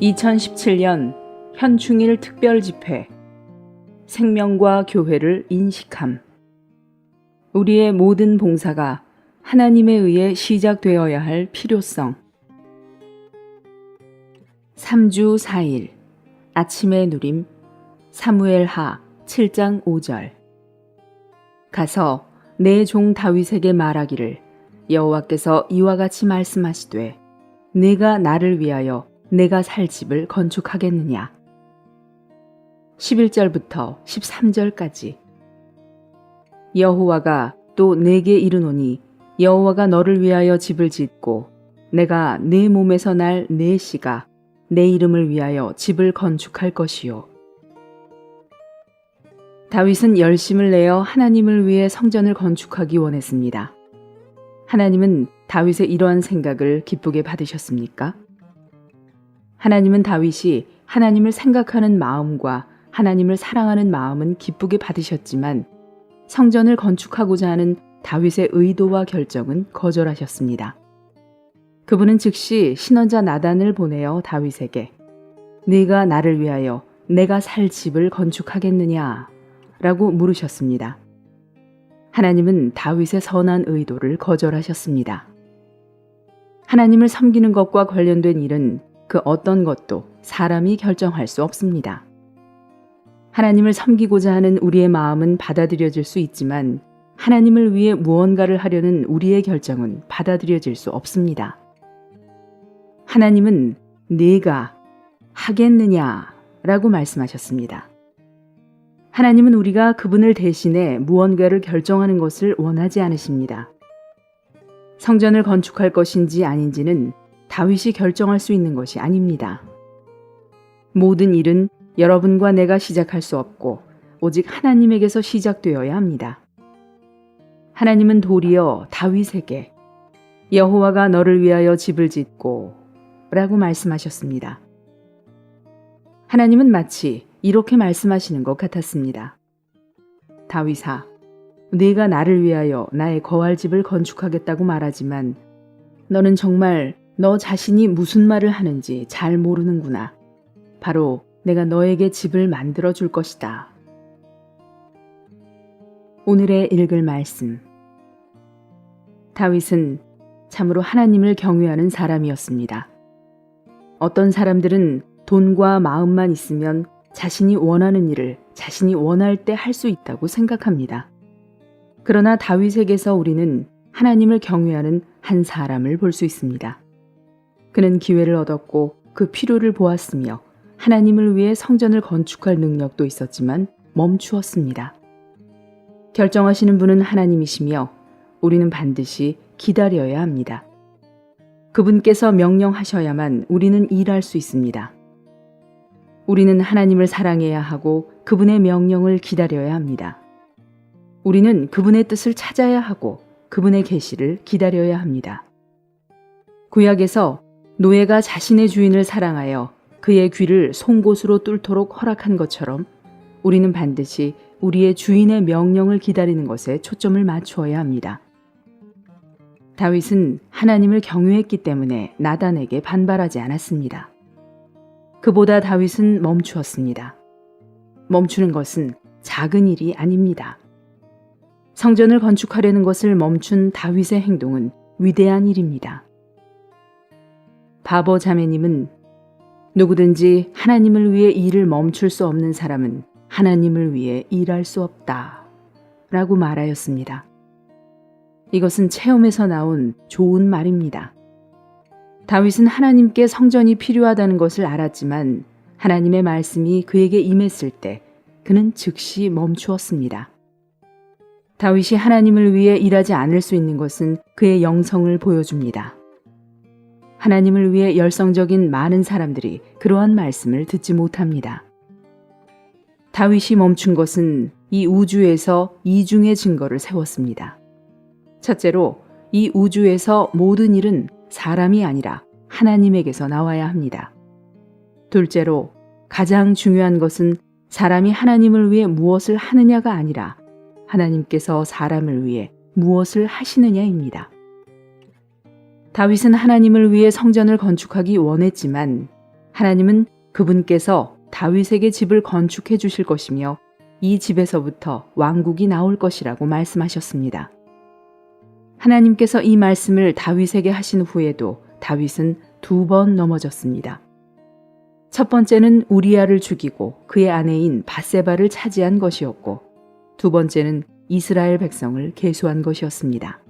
2017년 현충일 특별 집회. 생명과 교회를 인식함. 우리의 모든 봉사가 하나님에 의해 시작되어야 할 필요성. 3주 4일 아침의 누림 사무엘 하 7장 5절. 가서 내 종 다윗에게 말하기를 여호와께서 이와 같이 말씀하시되 내가 나를 위하여 내가 살 집을 건축하겠느냐 11절부터 13절까지 여호와가 또 내게 이르노니 여호와가 너를 위하여 집을 짓고 내가 내 몸에서 날 내 씨가 내 이름을 위하여 집을 건축할 것이요 다윗은 열심을 내어 하나님을 위해 성전을 건축하기 원했습니다. 하나님은 다윗의 이러한 생각을 기쁘게 받으셨습니까? 하나님은 다윗이 하나님을 생각하는 마음과 하나님을 사랑하는 마음은 기쁘게 받으셨지만 성전을 건축하고자 하는 다윗의 의도와 결정은 거절하셨습니다. 그분은 즉시 신원자 나단을 보내어 다윗에게 네가 나를 위하여 내가 살 집을 건축하겠느냐 라고 물으셨습니다. 하나님은 다윗의 선한 의도를 거절하셨습니다. 하나님을 섬기는 것과 관련된 일은 그 어떤 것도 사람이 결정할 수 없습니다. 하나님을 섬기고자 하는 우리의 마음은 받아들여질 수 있지만 하나님을 위해 무언가를 하려는 우리의 결정은 받아들여질 수 없습니다. 하나님은 네가 하겠느냐 라고 말씀하셨습니다. 하나님은 우리가 그분을 대신해 무언가를 결정하는 것을 원하지 않으십니다. 성전을 건축할 것인지 아닌지는 다윗이 결정할 수 있는 것이 아닙니다. 모든 일은 여러분과 내가 시작할 수 없고 오직 하나님에게서 시작되어야 합니다. 하나님은 도리어 다윗에게 여호와가 너를 위하여 집을 짓고 라고 말씀하셨습니다. 하나님은 마치 이렇게 말씀하시는 것 같았습니다. 다윗아, 네가 나를 위하여 나의 거할 집을 건축하겠다고 말하지만 너는 정말 너 자신이 무슨 말을 하는지 잘 모르는구나. 바로 내가 너에게 집을 만들어 줄 것이다. 오늘의 읽을 말씀. 다윗은 참으로 하나님을 경외하는 사람이었습니다. 어떤 사람들은 돈과 마음만 있으면 자신이 원하는 일을 자신이 원할 때 할 수 있다고 생각합니다. 그러나 다윗에게서 우리는 하나님을 경외하는 한 사람을 볼 수 있습니다. 그는 기회를 얻었고 그 필요를 보았으며 하나님을 위해 성전을 건축할 능력도 있었지만 멈추었습니다. 결정하시는 분은 하나님이시며 우리는 반드시 기다려야 합니다. 그분께서 명령하셔야만 우리는 일할 수 있습니다. 우리는 하나님을 사랑해야 하고 그분의 명령을 기다려야 합니다. 우리는 그분의 뜻을 찾아야 하고 그분의 계시를 기다려야 합니다. 구약에서 노예가 자신의 주인을 사랑하여 그의 귀를 송곳으로 뚫도록 허락한 것처럼 우리는 반드시 우리의 주인의 명령을 기다리는 것에 초점을 맞추어야 합니다. 다윗은 하나님을 경외했기 때문에 나단에게 반발하지 않았습니다. 그보다 다윗은 멈추었습니다. 멈추는 것은 작은 일이 아닙니다. 성전을 건축하려는 것을 멈춘 다윗의 행동은 위대한 일입니다. 바보 자매님은 누구든지 하나님을 위해 일을 멈출 수 없는 사람은 하나님을 위해 일할 수 없다. 라고 말하였습니다. 이것은 체험에서 나온 좋은 말입니다. 다윗은 하나님께 성전이 필요하다는 것을 알았지만 하나님의 말씀이 그에게 임했을 때 그는 즉시 멈추었습니다. 다윗이 하나님을 위해 일하지 않을 수 있는 것은 그의 영성을 보여줍니다. 하나님을 위해 열성적인 많은 사람들이 그러한 말씀을 듣지 못합니다. 다윗이 멈춘 것은 이 우주에서 이중의 증거를 세웠습니다. 첫째로 이 우주에서 모든 일은 사람이 아니라 하나님에게서 나와야 합니다. 둘째로 가장 중요한 것은 사람이 하나님을 위해 무엇을 하느냐가 아니라 하나님께서 사람을 위해 무엇을 하시느냐입니다. 다윗은 하나님을 위해 성전을 건축하기 원했지만 하나님은 그분께서 다윗에게 집을 건축해 주실 것이며 이 집에서부터 왕국이 나올 것이라고 말씀하셨습니다. 하나님께서 이 말씀을 다윗에게 하신 후에도 다윗은 두 번 넘어졌습니다. 첫 번째는 우리아를 죽이고 그의 아내인 바세바를 차지한 것이었고 두 번째는 이스라엘 백성을 계수한 것이었습니다.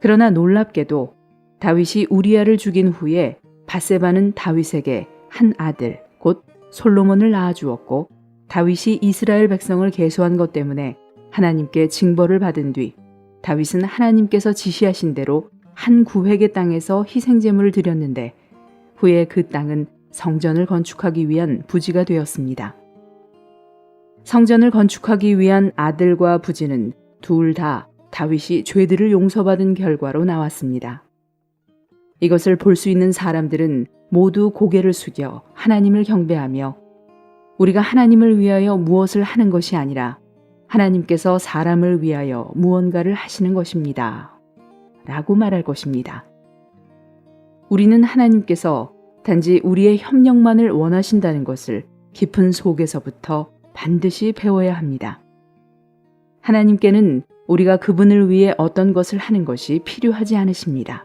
그러나 놀랍게도 다윗이 우리아를 죽인 후에 바세바는 다윗에게 한 아들 곧 솔로몬을 낳아 주었고 다윗이 이스라엘 백성을 계수한 것 때문에 하나님께 징벌을 받은 뒤 다윗은 하나님께서 지시하신 대로 한 구획의 땅에서 희생 제물을 드렸는데 후에 그 땅은 성전을 건축하기 위한 부지가 되었습니다. 성전을 건축하기 위한 아들과 부지는 둘 다 다윗이 죄들을 용서받은 결과로 나왔습니다. 이것을 볼 수 있는 사람들은 모두 고개를 숙여 하나님을 경배하며 우리가 하나님을 위하여 무엇을 하는 것이 아니라 하나님께서 사람을 위하여 무언가를 하시는 것입니다. 라고 말할 것입니다. 우리는 하나님께서 단지 우리의 협력만을 원하신다는 것을 깊은 속에서부터 반드시 배워야 합니다. 하나님께는 우리가 그분을 위해 어떤 것을 하는 것이 필요하지 않으십니다.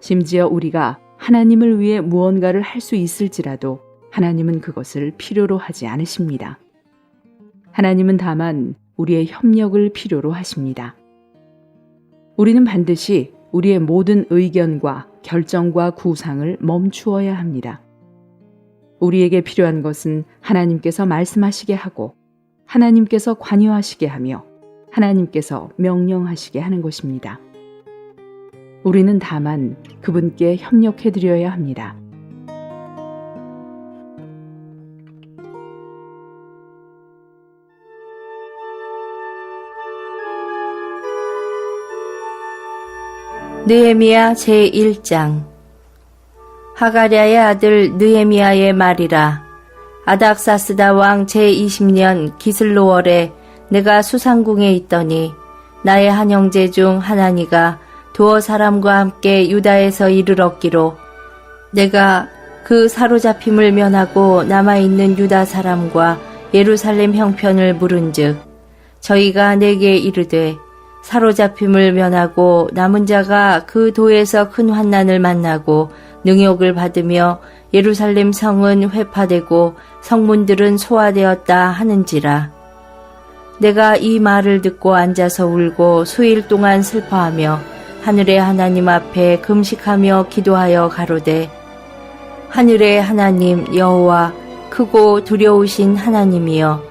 심지어 우리가 하나님을 위해 무언가를 할 수 있을지라도 하나님은 그것을 필요로 하지 않으십니다. 하나님은 다만 우리의 협력을 필요로 하십니다. 우리는 반드시 우리의 모든 의견과 결정과 구상을 멈추어야 합니다. 우리에게 필요한 것은 하나님께서 말씀하시게 하고 하나님께서 관여하시게 하며 하나님께서 명령하시게 하는 것입니다. 우리는 다만 그분께 협력해 드려야 합니다. 느헤미야 제1장 하가랴의 아들 느헤미야의 말이라 아닥사스다 왕 제20년 기슬로월에 내가 수상궁에 있더니 나의 한 형제 중 하나니가 도어 사람과 함께 유다에서 이르렀기로 내가 그 사로잡힘을 면하고 남아있는 유다 사람과 예루살렘 형편을 물은즉 저희가 내게 이르되 사로잡힘을 면하고 남은 자가 그 도에서 큰 환난을 만나고 능욕을 받으며 예루살렘 성은 회파되고 성문들은 소화되었다 하는지라. 내가 이 말을 듣고 앉아서 울고 수일 동안 슬퍼하며 하늘의 하나님 앞에 금식하며 기도하여 가로되 하늘의 하나님 여호와 크고 두려우신 하나님이여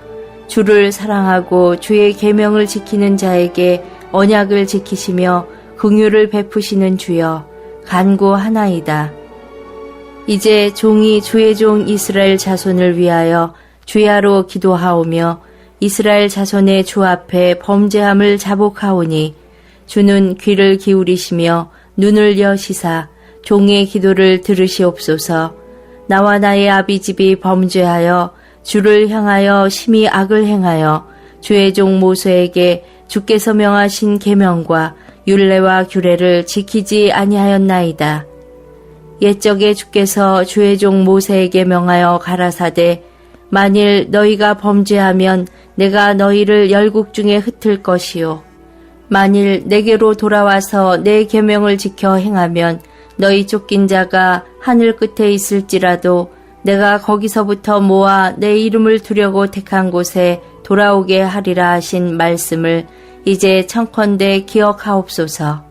주를 사랑하고 주의 계명을 지키는 자에게 언약을 지키시며 긍휼을 베푸시는 주여 간구하나이다. 이제 종이 주의 종 이스라엘 자손을 위하여 주야로 기도하오며 이스라엘 자손의 주 앞에 범죄함을 자복하오니 주는 귀를 기울이시며 눈을 여시사 종의 기도를 들으시옵소서 나와 나의 아비 집이 범죄하여 주를 향하여 심히 악을 행하여 주의 종 모세에게 주께서 명하신 계명과 율례와 규례를 지키지 아니하였나이다. 옛적에 주께서 주의 종 모세에게 명하여 가라사대 만일 너희가 범죄하면 내가 너희를 열국 중에 흩을 것이요 만일 내게로 돌아와서 내 계명을 지켜 행하면 너희 쫓긴 자가 하늘 끝에 있을지라도 내가 거기서부터 모아 내 이름을 두려고 택한 곳에 돌아오게 하리라 하신 말씀을 이제 청컨대 기억하옵소서.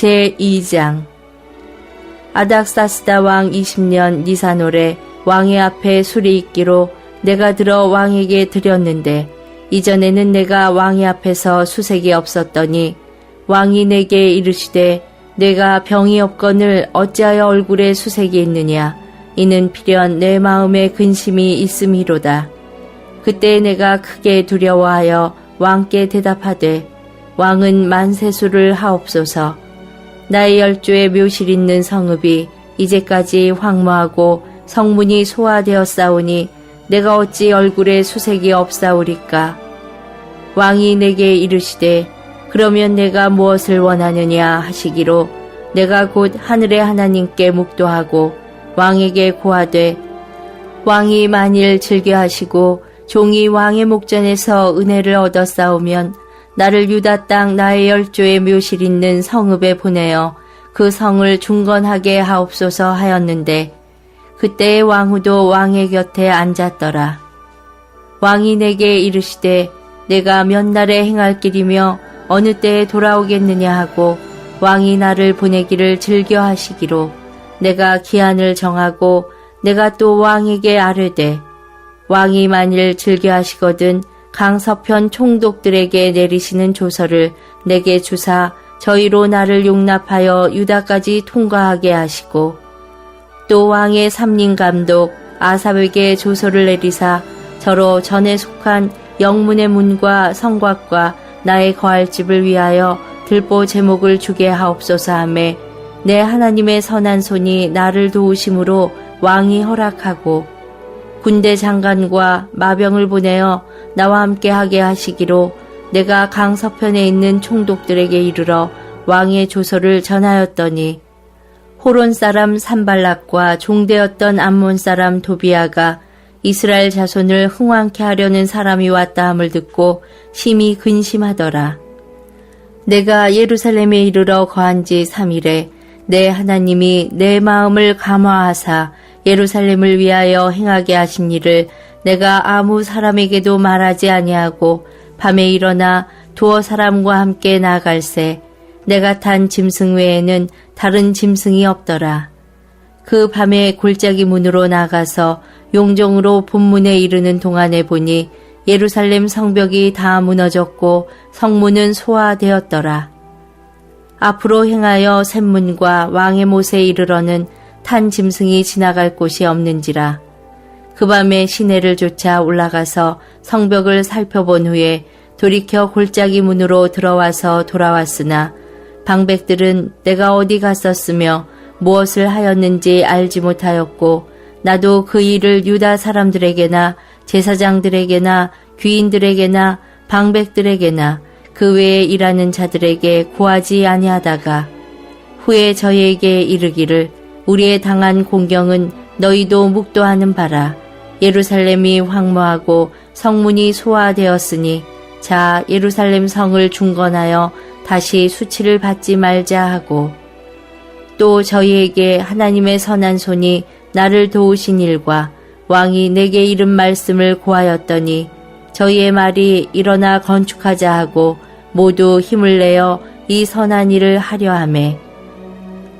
제2장 아닥사스다 왕 20년 니사노래 왕의 앞에 술이 있기로 내가 들어 왕에게 드렸는데 이전에는 내가 왕의 앞에서 수색이 없었더니 왕이 내게 이르시되 내가 병이 없거늘 어찌하여 얼굴에 수색이 있느냐 이는 필연 내 마음에 근심이 있음이로다. 그때 내가 크게 두려워하여 왕께 대답하되 왕은 만세수를 하옵소서. 나의 열조에 묘실 있는 성읍이 이제까지 황무하고 성문이 소화되었사오니 내가 어찌 얼굴에 수색이 없사오리까? 왕이 내게 이르시되 그러면 내가 무엇을 원하느냐 하시기로 내가 곧 하늘의 하나님께 묵도하고 왕에게 고하되 왕이 만일 즐겨하시고 종이 왕의 목전에서 은혜를 얻어 싸우면 나를 유다 땅 나의 열조의 묘실 있는 성읍에 보내어 그 성을 중건하게 하옵소서 하였는데 그때의 왕후도 왕의 곁에 앉았더라. 왕이 내게 이르시되 내가 몇 날에 행할 길이며 어느 때에 돌아오겠느냐 하고 왕이 나를 보내기를 즐겨 하시기로 내가 기한을 정하고 내가 또 왕에게 아뢰되 왕이 만일 즐겨 하시거든 강서편 총독들에게 내리시는 조서를 내게 주사 저희로 나를 용납하여 유다까지 통과하게 하시고 또 왕의 삼림 감독 아삽에게 조서를 내리사 저로 전에 속한 영문의 문과 성곽과 나의 거할 집을 위하여 들보 제목을 주게 하옵소서 하매 내 하나님의 선한 손이 나를 도우심으로 왕이 허락하고 군대 장관과 마병을 보내어 나와 함께 하게 하시기로 내가 강 서편에 있는 총독들에게 이르러 왕의 조서를 전하였더니 호론 사람 산발락과 종되었던 암몬 사람 도비아가 이스라엘 자손을 흥왕케 하려는 사람이 왔다 함을 듣고 심히 근심하더라. 내가 예루살렘에 이르러 거한 지 3일에 내 하나님이 내 마음을 감화하사 예루살렘을 위하여 행하게 하신 일을 내가 아무 사람에게도 말하지 아니하고 밤에 일어나 두어 사람과 함께 나갈새 내가 탄 짐승 외에는 다른 짐승이 없더라. 그 밤에 골짜기 문으로 나가서 용정으로 본문에 이르는 동안에 보니 예루살렘 성벽이 다 무너졌고 성문은 소화되었더라. 앞으로 행하여 샘문과 왕의 못에 이르러는 탄 짐승이 지나갈 곳이 없는지라. 그 밤에 시내를 쫓아 올라가서 성벽을 살펴본 후에 돌이켜 골짜기 문으로 들어와서 돌아왔으나 방백들은 내가 어디 갔었으며 무엇을 하였는지 알지 못하였고 나도 그 일을 유다 사람들에게나 제사장들에게나 귀인들에게나 방백들에게나 그 외에 일하는 자들에게 구하지 아니하다가 후에 저희에게 이르기를 우리의 당한 공경은 너희도 묵도하는 바라. 예루살렘이 황무하고 성문이 소화되었으니 자 예루살렘 성을 중건하여 다시 수치를 받지 말자 하고. 또 저희에게 하나님의 선한 손이 나를 도우신 일과 왕이 내게 이른 말씀을 고하였더니 저희의 말이 일어나 건축하자 하고 모두 힘을 내어 이 선한 일을 하려 함에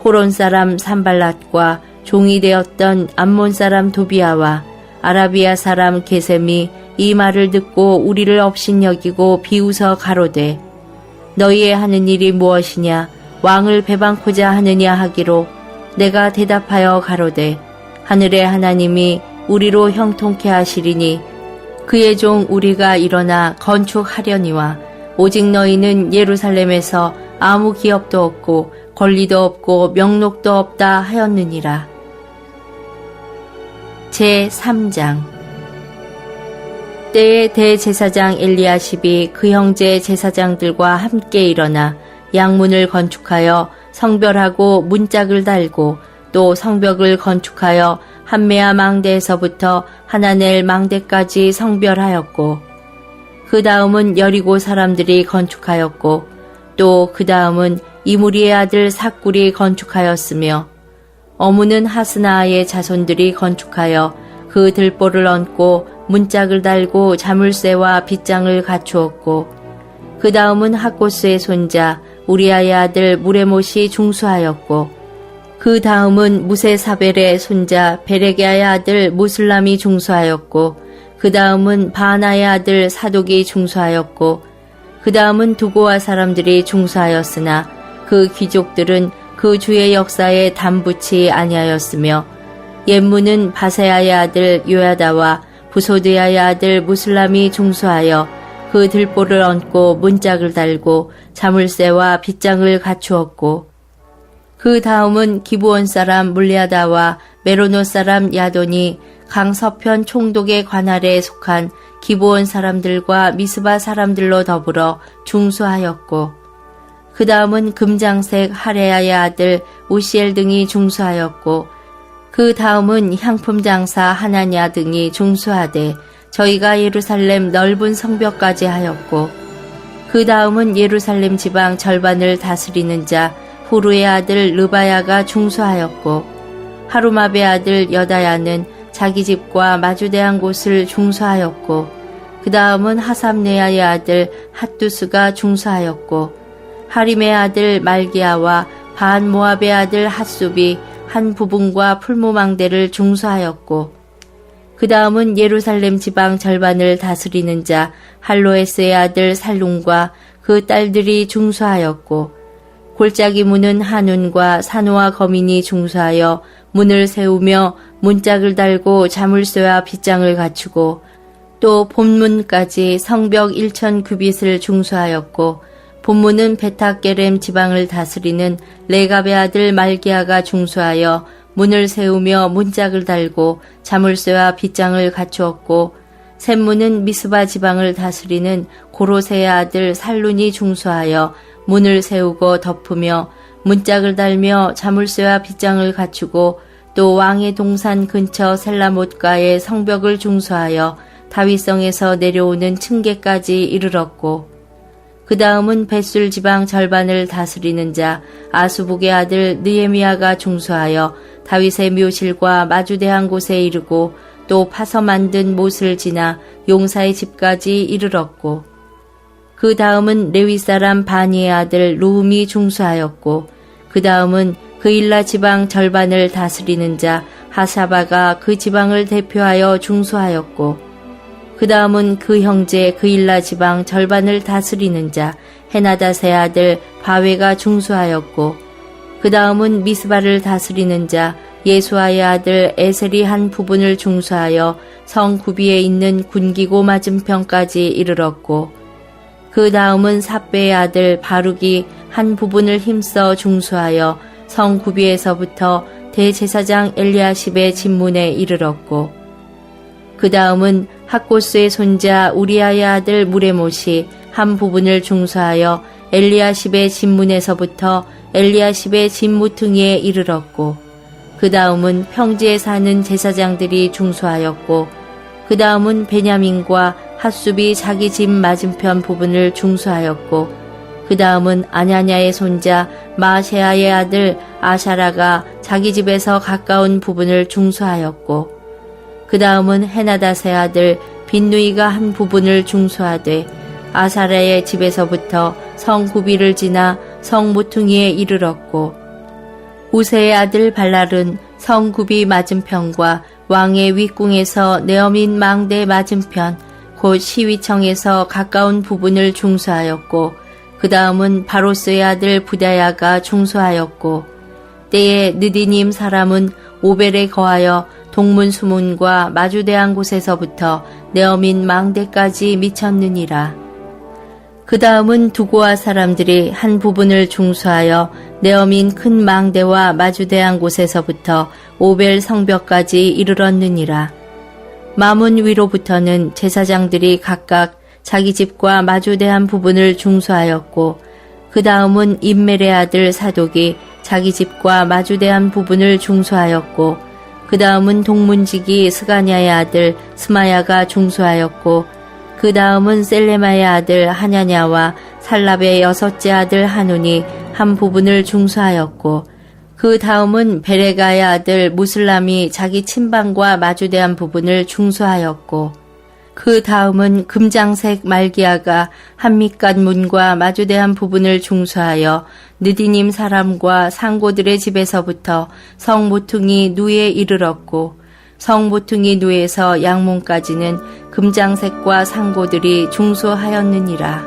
호론 사람 산발랏과 종이 되었던 암몬 사람 도비아와 아라비아 사람 게셈이 이 말을 듣고 우리를 업신여기고 비웃어 가로되 너희의 하는 일이 무엇이냐? 왕을 배반코자 하느냐 하기로 내가 대답하여 가로되 하늘의 하나님이 우리로 형통케 하시리니 그의 종 우리가 일어나 건축하려니와 오직 너희는 예루살렘에서 아무 기업도 없고 권리도 없고 명록도 없다 하였느니라. 제 3장 때에 대제사장 엘리야십이 그 형제 제사장들과 함께 일어나 양문을 건축하여 성별하고 문짝을 달고 또 성벽을 건축하여 한메아 망대에서부터 하나넬 망대까지 성별하였고 그 다음은 여리고 사람들이 건축하였고 또 그 다음은 이무리의 아들 사꿀이 건축하였으며 어무는 하스나의 자손들이 건축하여 그 들보를 얹고 문짝을 달고 자물쇠와 빗장을 갖추었고 그 다음은 하코스의 손자 우리아의 아들 무레못이 중수하였고 그 다음은 무세사벨의 손자 베레게아의 아들 무슬람이 중수하였고 그 다음은 바나의 아들 사독이 중수하였고 그 다음은 두고와 사람들이 중수하였으나 그 귀족들은 그 주의 역사에 담붙이 아니하였으며 옛무는 바세아의 아들 요야다와 부소드야의 아들 무슬람이 중수하여 그 들보를 얹고 문짝을 달고 자물쇠와 빗장을 갖추었고 그 다음은 기부원 사람 물리아다와 메로노 사람 야돈이 강 서편 총독의 관할에 속한 기부원 사람들과 미스바 사람들로 더불어 중수하였고 그 다음은 금장색 하레아의 아들 우시엘 등이 중수하였고 그 다음은 향품 장사 하나냐 등이 중수하되 저희가 예루살렘 넓은 성벽까지 하였고 그 다음은 예루살렘 지방 절반을 다스리는 자 후루의 아들 르바야가 중수하였고 하루마베 아들 여다야는 자기 집과 마주대한 곳을 중수하였고 그 다음은 하삼네아의 아들 핫두스가 중수하였고 하림의 아들 말기야와 반 모압의 아들 핫숲이 한 부분과 풀무망대를 중수하였고 그 다음은 예루살렘 지방 절반을 다스리는 자 할로에스의 아들 살룸과 그 딸들이 중수하였고 골짜기 문은 한운과 산호와 거민이 중수하여 문을 세우며 문짝을 달고 자물쇠와 빗장을 갖추고 또 본문까지 성벽 1천 규빗을 중수하였고 본문은 베타게렘 지방을 다스리는 레갑의 아들 말기야가 중수하여 문을 세우며 문짝을 달고 자물쇠와 빗장을 갖추었고 샘문은 미스바 지방을 다스리는 고로세의 아들 살룬이 중수하여 문을 세우고 덮으며 문짝을 달며 자물쇠와 빗장을 갖추고 또 왕의 동산 근처 셀라못가의 성벽을 중수하여 다윗성에서 내려오는 층계까지 이르렀고 그 다음은 벳술 지방 절반을 다스리는 자 아수북의 아들 느에미아가 중수하여 다윗의 묘실과 마주대한 곳에 이르고 또 파서 만든 못을 지나 용사의 집까지 이르렀고 그 다음은 레위 사람 바니의 아들 루움이 중수하였고 그 다음은 그일라 지방 절반을 다스리는 자 하사바가 그 지방을 대표하여 중수하였고 그 다음은 그 형제 그일라 지방 절반을 다스리는 자 헤나다세 아들 바웨가 중수하였고 그 다음은 미스바를 다스리는 자 예수아의 아들 에셀이 한 부분을 중수하여 성 구비에 있는 군기고 맞은편까지 이르렀고 그 다음은 사배의 아들 바룩이 한 부분을 힘써 중수하여 성 구비에서부터 대제사장 엘리아십의 진문에 이르렀고 그 다음은 학고스의 손자 우리아의 아들 무레못이 한 부분을 중수하여 엘리아십의 진문에서부터 엘리아십의 진무퉁이에 이르렀고 그 다음은 평지에 사는 제사장들이 중수하였고 그 다음은 베냐민과 핫숲이 자기 집 맞은편 부분을 중수하였고 그 다음은 아냐냐의 손자 마세아의 아들 아샤라가 자기 집에서 가까운 부분을 중수하였고 그 다음은 헤나다세 아들 빈누이가 한 부분을 중수하되 아사라의 집에서부터 성 구비를 지나 성 모퉁이에 이르렀고 우세의 아들 발랄은 성 구비 맞은편과 왕의 윗궁에서 네어민 망대 맞은편 곧 시위청에서 가까운 부분을 중수하였고 그 다음은 바로스의 아들 부다야가 중수하였고 때에 느디님 사람은 오벨에 거하여 동문 수문과 마주대한 곳에서부터 네어민 망대까지 미쳤느니라. 그 다음은 두고아 사람들이 한 부분을 중수하여 네어민 큰 망대와 마주대한 곳에서부터 오벨 성벽까지 이르렀느니라. 마문 위로부터는 제사장들이 각각 자기 집과 마주대한 부분을 중수하였고 그 다음은 임멜의 아들 사독이 자기 집과 마주대한 부분을 중수하였고 그 다음은 동문직이 스가냐의 아들 스마야가 중수하였고 그 다음은 셀레마의 아들 하냐냐와 살랍의 여섯째 아들 하눈이 한 부분을 중수하였고 그 다음은 베레가의 아들 무슬람이 자기 친방과 마주대한 부분을 중수하였고 그 다음은 금장색 말기야가 한밑간 문과 마주대한 부분을 중수하여 느디님 사람과 상고들의 집에서부터 성 모퉁이 누에 이르렀고 성 모퉁이 누에서 양문까지는 금장색과 상고들이 중수하였느니라.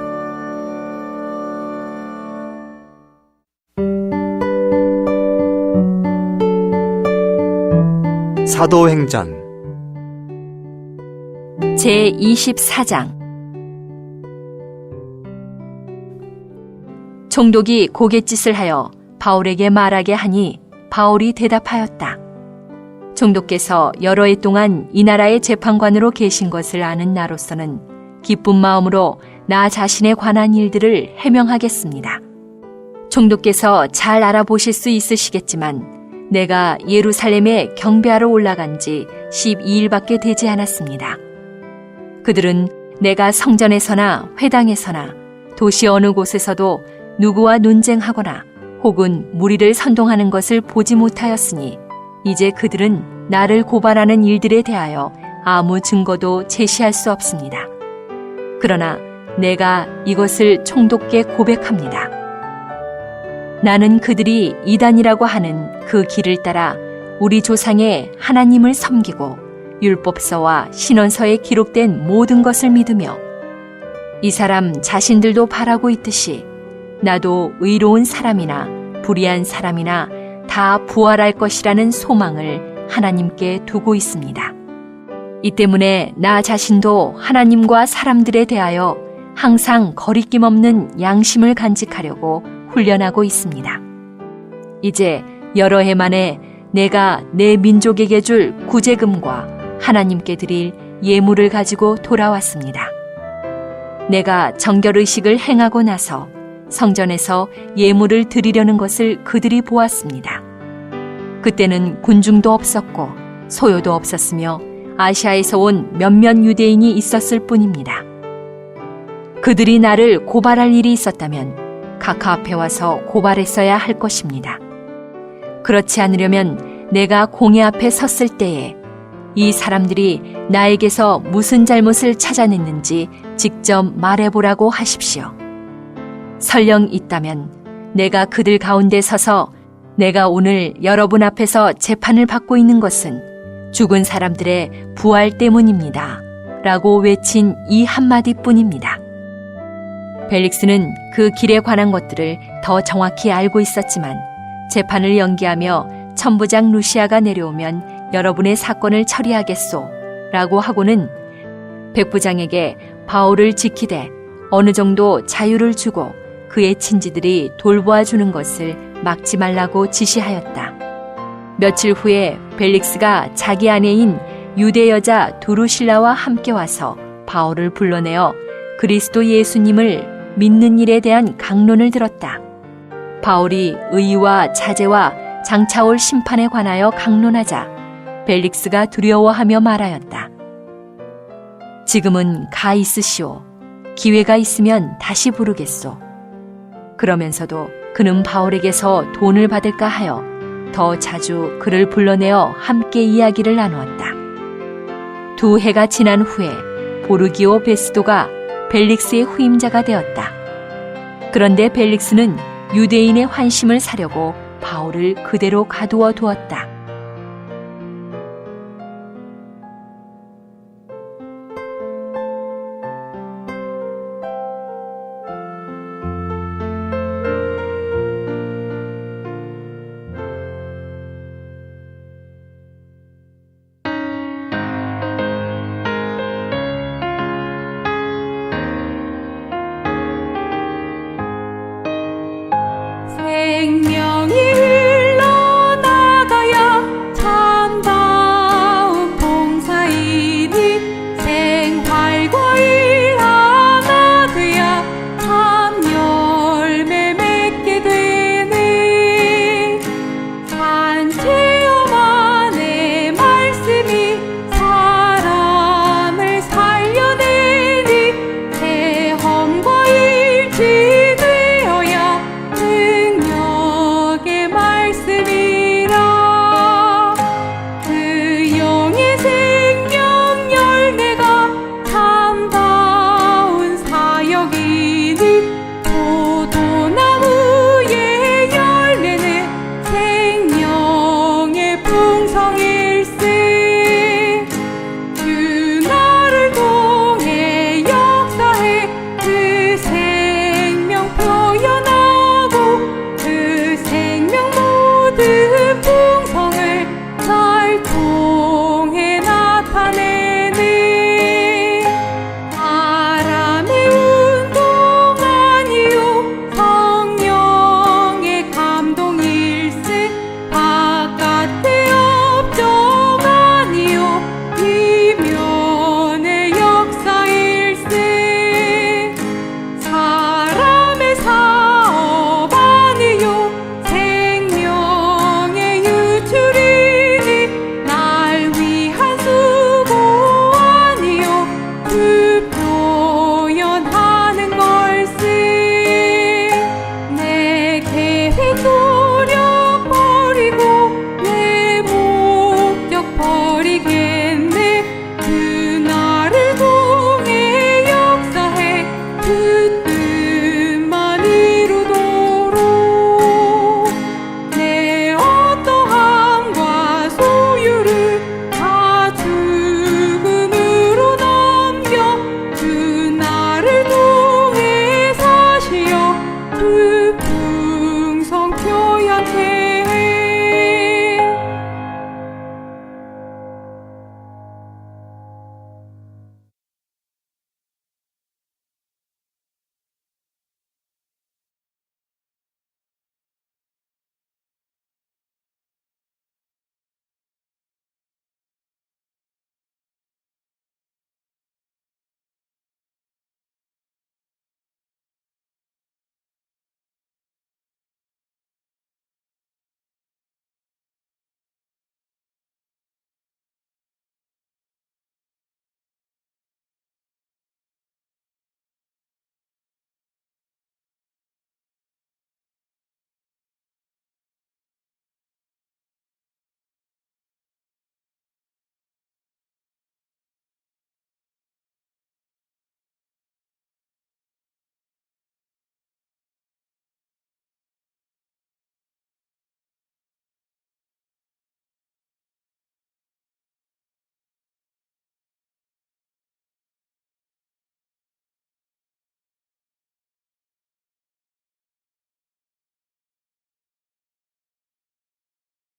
사도행전 제 24장 총독이 고갯짓을 하여 바울에게 말하게 하니 바울이 대답하였다. 총독께서 여러 해 동안 이 나라의 재판관으로 계신 것을 아는 나로서는 기쁜 마음으로 나 자신에 관한 일들을 해명하겠습니다. 총독께서 잘 알아보실 수 있으시겠지만 내가 예루살렘에 경배하러 올라간 지 12일밖에 되지 않았습니다. 그들은 내가 성전에서나 회당에서나 도시 어느 곳에서도 누구와 논쟁하거나 혹은 무리를 선동하는 것을 보지 못하였으니 이제 그들은 나를 고발하는 일들에 대하여 아무 증거도 제시할 수 없습니다. 그러나 내가 이것을 총독께 고백합니다. 나는 그들이 이단이라고 하는 그 길을 따라 우리 조상의 하나님을 섬기고 율법서와 신원서에 기록된 모든 것을 믿으며 이 사람 자신들도 바라고 있듯이 나도 의로운 사람이나 불의한 사람이나 다 부활할 것이라는 소망을 하나님께 두고 있습니다. 이 때문에 나 자신도 하나님과 사람들에 대하여 항상 거리낌 없는 양심을 간직하려고 훈련하고 있습니다. 이제 여러 해 만에 내가 내 민족에게 줄 구제금과 하나님께 드릴 예물을 가지고 돌아왔습니다. 내가 정결의식을 행하고 나서 성전에서 예물을 드리려는 것을 그들이 보았습니다. 그때는 군중도 없었고 소요도 없었으며 아시아에서 온 몇몇 유대인이 있었을 뿐입니다. 그들이 나를 고발할 일이 있었다면 각하 앞에 와서 고발했어야 할 것입니다. 그렇지 않으려면 내가 공회 앞에 섰을 때에 이 사람들이 나에게서 무슨 잘못을 찾아냈는지 직접 말해보라고 하십시오. 설령 있다면 내가 그들 가운데 서서 내가 오늘 여러분 앞에서 재판을 받고 있는 것은 죽은 사람들의 부활 때문입니다. 라고 외친 이 한마디 뿐입니다. 벨릭스는 그 길에 관한 것들을 더 정확히 알고 있었지만 재판을 연기하며 천부장 루시아가 내려오면 여러분의 사건을 처리하겠소. 라고 하고는 백부장에게 바울을 지키되 어느 정도 자유를 주고 그의 친지들이 돌보아 주는 것을 막지 말라고 지시하였다. 며칠 후에 벨릭스가 자기 아내인 유대 여자 두루실라와 함께 와서 바울을 불러내어 그리스도 예수님을 믿는 일에 대한 강론을 들었다. 바울이 의와 자제와 장차올 심판에 관하여 강론하자 벨릭스가 두려워하며 말하였다. 지금은 가 있으시오. 기회가 있으면 다시 부르겠소. 그러면서도 그는 바울에게서 돈을 받을까 하여 더 자주 그를 불러내어 함께 이야기를 나누었다. 두 해가 지난 후에 보르기오 베스도가 벨릭스의 후임자가 되었다. 그런데 벨릭스는 유대인의 환심을 사려고 바울을 그대로 가두어 두었다.